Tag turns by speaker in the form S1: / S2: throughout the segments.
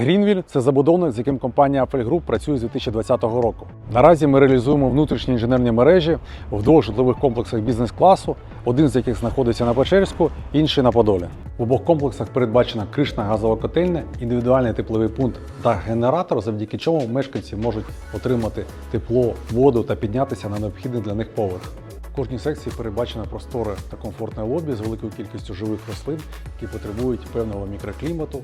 S1: Грінвіль це забудовник, з яким компанія Apple Group працює з 2020 року. Наразі ми реалізуємо внутрішні інженерні мережі в двох житлових комплексах бізнес-класу, один з яких знаходиться на Печерську, інший на Подолі. В обох комплексах передбачена кришна газова котельня, індивідуальний тепловий пункт та генератор, завдяки чому мешканці можуть отримати тепло, воду та піднятися на необхідний для них поверх. В кожній секції передбачено просторе та комфортне лобі з великою кількістю живих рослин, які потребують певного мікроклімату,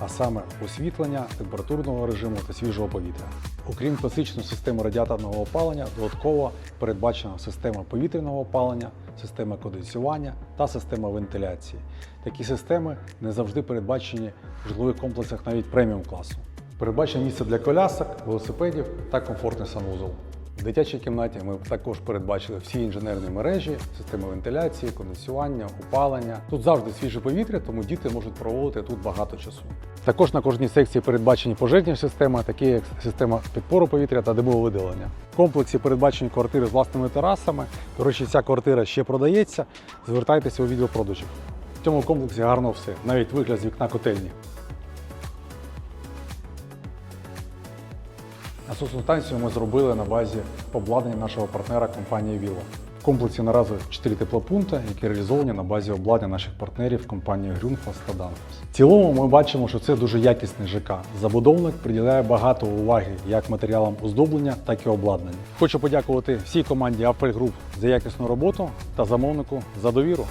S1: а саме освітлення, температурного режиму та свіжого повітря. Окрім класичної системи радіаторного опалення, додатково передбачена система повітряного опалення, система кондиціювання та система вентиляції. Такі системи не завжди передбачені в житлових комплексах навіть преміум класу. Передбачено місце для колясок, велосипедів та комфортний санвузол. В дитячій кімнаті ми також передбачили всі інженерні мережі, системи вентиляції, кондиціювання, опалення. Тут завжди свіже повітря, тому діти можуть проводити тут багато часу. Також на кожній секції передбачені пожежні системи, такі як система підпору повітря та димовидалення. В комплексі передбачені квартири з власними терасами. До речі, ця квартира ще продається. Звертайтеся у відеопродажів. В цьому комплексі гарно все, навіть вигляд з вікна котельні. Насосну станцію ми зробили на базі обладнання нашого партнера компанії Віло. В комплексі наразі 4 теплопункти, які реалізовані на базі обладнання наших партнерів компанії Грюнфас та Danfoss. В цілому ми бачимо, що це дуже якісний ЖК. Забудовник приділяє багато уваги як матеріалам оздоблення, так і обладнання. Хочу подякувати всій команді Apple Group за якісну роботу та замовнику за довіру.